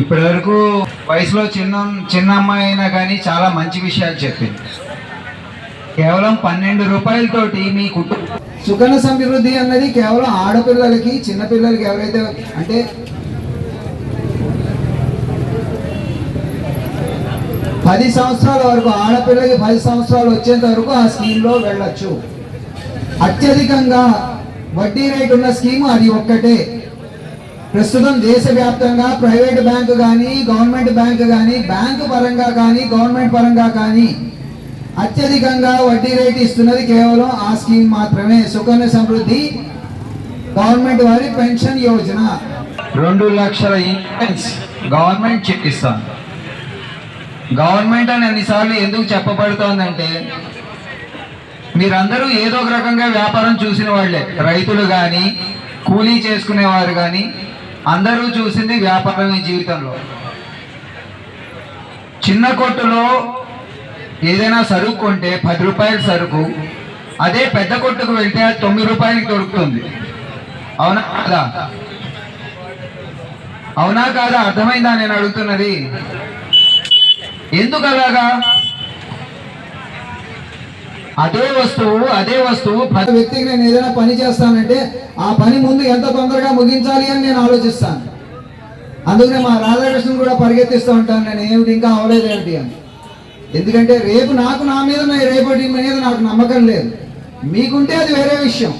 ఇప్పటి వరకు వయసులో చిన్న చిన్న అమ్మాయి అయినా కానీ చాలా మంచి విషయాలు చెప్పింది. కేవలం పన్నెండు రూపాయలతోటి మీ కుటుంబం సుకన్య సమృద్ధి అన్నది కేవలం ఆడపిల్లలకి చిన్నపిల్లలకి ఎవరైతే అంటే పది సంవత్సరాల వరకు ఆడపిల్లకి పది సంవత్సరాలు వచ్చేంత వరకు ఆ స్కీమ్లో వెళ్ళొచ్చు. అత్యధికంగా వడ్డీ రేటు ఉన్న స్కీమ్ అది ఒక్కటే. ప్రస్తుతం దేశవ్యాప్తంగా ప్రైవేట్ బ్యాంకు కానీ గవర్నమెంట్ బ్యాంకు కానీ బ్యాంకు పరంగా కానీ గవర్నమెంట్ పరంగా కానీ అత్యధికంగా వడ్డీ రేటు ఇస్తున్నది కేవలం ఆ స్కీమ్ మాత్రమే. సుకన్య సమృద్ధి గవర్నమెంట్ వారి పెన్షన్ యోజన. రెండు లక్షల ఇన్సూరెన్స్ గవర్నమెంట్ చెక్కిస్తాను గవర్నమెంట్ అని అన్నిసార్లు ఎందుకు చెప్పబడుతోందంటే మీరందరూ ఏదో ఒక రకంగా వ్యాపారం చూసిన వాళ్ళే. రైతులు కానీ కూలీ చేసుకునేవారు కానీ అందరూ చూసింది వ్యాపారం జీవితంలో. చిన్న కొట్టులో ఏదైనా సరుకు కొంటే పది రూపాయల సరుకు అదే పెద్ద కొట్టుకు వెళ్తే అది తొమ్మిది రూపాయలకి దొరుకుతుంది. అవునా కాదా? అవునా కాదా? అర్థమైందా నేను అడుగుతున్నది? ఎందుకు అలాగా? అదే వస్తువు అదే వస్తువు ఒక వ్యక్తికి నేను ఏదైనా పని చేస్తానంటే ఆ పని ముందు ఎంత తొందరగా ముగించాలి అని నేను ఆలోచిస్తాను. అందుకనే మా రాధాకృష్ణ కూడా పరిగెత్తిస్తూ ఉంటాను నేను ఏమిటి ఇంకా అవలేదు ఏమిటి అని. ఎందుకంటే రేపు నాకు నా మీద రేపటి మీద నాకు నమ్మకం లేదు. మీకుంటే అది వేరే విషయం.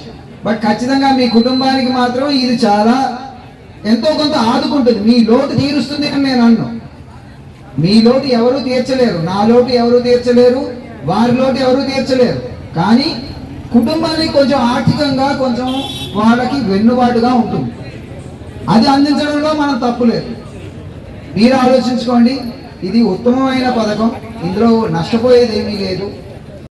బట్ ఖచ్చితంగా మీ కుటుంబానికి మాత్రం ఇది చాలా ఎంతో కొంత ఆదుకుంటుంది. మీ లోటు తీరుస్తుంది అని నేను అన్నాను మీ లోటు ఎవరు తీర్చలేరు. నా లోటు ఎవరు తీర్చలేరు. వారిలోకి ఎవరు తీర్చలేరు. కానీ కుటుంబానికి కొంచెం ఆర్థికంగా కొంచెం వాళ్ళకి వెన్నుబాటుగా ఉంటుంది. అది అందించడంలో మనం తప్పులేదు మీరు ఆలోచించుకోండి ఇది ఉత్తమమైన పథకం. ఇందులో నష్టపోయేది ఏమీ లేదు.